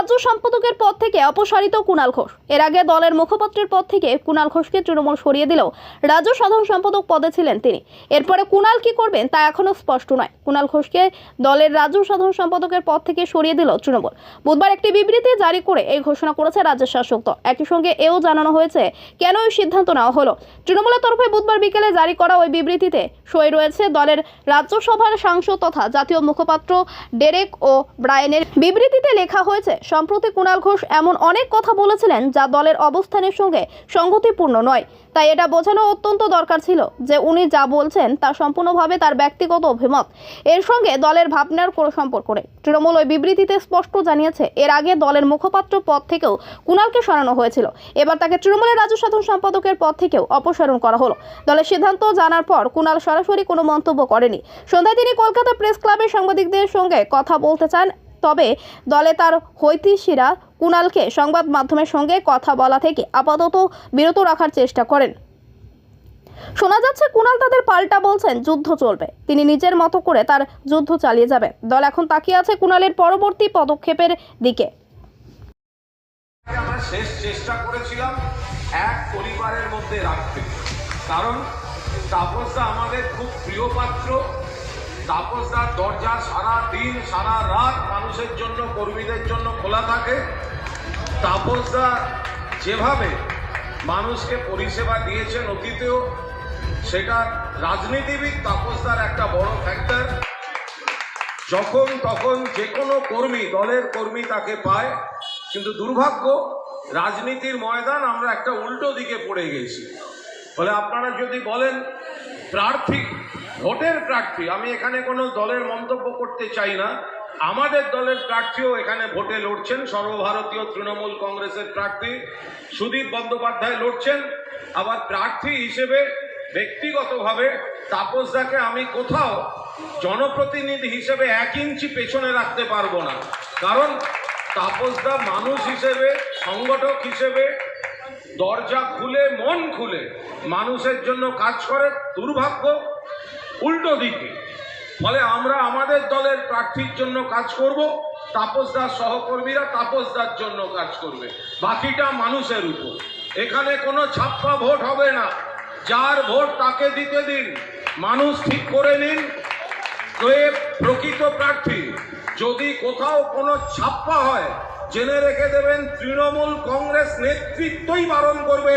রাজ্য সম্পাদকের পদ থেকে অপসারিত কুণাল ঘোষ। এর আগে দলের মুখপাত্রের পদ থেকে কুণাল ঘোষকে তৃণমূল সরিয়ে দিলেও রাজ্য সাধারণ সম্পাদক পদে ছিলেন তিনি। এরপরে কুণাল কি করবেন তা এখনও স্পষ্ট নয়। কুণাল ঘোষকে দলের রাজ্য সাধারণ সম্পাদকের পদ থেকে সরিয়ে দিল তৃণমূল। বুধবার একটি বিবৃতি জারি করে এই ঘোষণা করেছে রাজ্যের শাসক দল। একই সঙ্গে এও জানানো হয়েছে, কেন এই সিদ্ধান্ত নেওয়া হলো? তৃণমূলের তরফে বুধবার বিকেলে জারি করা ওই বিবৃতিতে সই রয়েছে দলের রাজ্যসভার সাংসদ তথা জাতীয় মুখপাত্র ডেরেক ও ব্রায়েনের। বিবৃতিতে লেখা হয়েছে, সম্প্রতি কুণাল ঘোষ এমন অনেক কথা বলেছিলেন যা দলের অবস্থানের সঙ্গে সঙ্গতিপূর্ণ নয়। তাই এটা বোঝানো অত্যন্ত দরকার ছিল যে উনি যা বলছেন তা সম্পূর্ণভাবে তার ব্যক্তিগত অভিমত। এর সঙ্গে দলের ভাবনার কোনো সম্পর্ক নেই। তৃণমূল ওই বিবৃতিতে স্পষ্ট জানিয়েছে, এর আগে দলের মুখপাত্র পদ থেকেও কুণালকে সরানো হয়েছিল। এবার তাকে তৃণমূলের রাজ্য সাধারণ সম্পাদকের পদ থেকেও অপসারণ করা হলো। দলের সিদ্ধান্ত জানার পর কুণাল সরাসরি কোনো মন্তব্য করেনি। সন্ধ্যায় তিনি কলকাতা প্রেস ক্লাবের সাংবাদিকদের সঙ্গে কথা বলতে চান, তবে দলে তার হৈতিশিরা কুণালকে সংবাদ মাধ্যমের সঙ্গে কথা বলা থেকে আপাতত বিরত রাখার চেষ্টা করেন। শোনা যাচ্ছে কুণাল তাদের পাল্টা বলছেন, যুদ্ধ চলবে। তিনি নিজের মতো করে তার যুদ্ধ চালিয়ে যাবেন। দল এখন তাকিয়ে আছে কুণালের পরবর্তী পদক্ষেপের দিকে। শেষ চেষ্টা করেছিলাম। এক পরিবারের মধ্যে রাখতে কারণ তাপসদা আমাদের খুব প্রিয় পাত্র। তাপসদার দরজা সারা দিন, সারা রাত মানুষের জন্য, কর্মীদের জন্য খোলা থাকে। তাপসদা যেভাবে মানুষকে পরিষেবা দিয়েছেন অতীতেও, সেটা রাজনীতিবিদ তাপসদার একটা বড় ফ্যাক্টর যখন তখন যে কোনো কর্মী, দলের কর্মী তাকে পায়। কিন্তু দুর্ভাগ্য রাজনীতির ময়দান আমরা একটা উল্টো দিকে পড়ে গেছি। ফলে আপনারা যদি বলেন, প্রার্থী, ভোটের প্রার্থী, আমি এখানে কোনো দলের মন্তব্য করতে চাই না। আমাদের দলের প্রার্থীও এখানে ভোটে লড়ছেন, সর্বভারতীয় তৃণমূল কংগ্রেসের প্রার্থী সুদীপ বন্দ্যোপাধ্যায় লড়ছেন। আবার প্রার্থী হিসেবে ব্যক্তিগতভাবে তাপসদাকে আমি কোথাও জনপ্রতিনিধি হিসেবে এক ইঞ্চি পেছনে রাখতে পারব না। কারণ তাপসদা মানুষ হিসেবে সংগঠক হিসেবে দরজা খুলে, মন খুলে, মানুষের জন্য কাজ করে দুর্ভাগ্য, উল্টো দিকে। ফলে আমরা আমাদের দলের প্রার্থীর জন্য কাজ করব তাপসদার সহকর্মীরা তাপসদার জন্য কাজ করবে। বাকিটা মানুষের উপর। এখানে কোনো ছাপ্পা ভোট হবে না। যার ভোট তাকে দিতে দিন। মানুষ ঠিক করে নিন। প্রকৃত প্রার্থী। যদি কোথাও কোনো ছাপ্পা হয় জেনে রেখে দেবেন তৃণমূল কংগ্রেস নেতৃত্বই বারণ করবে।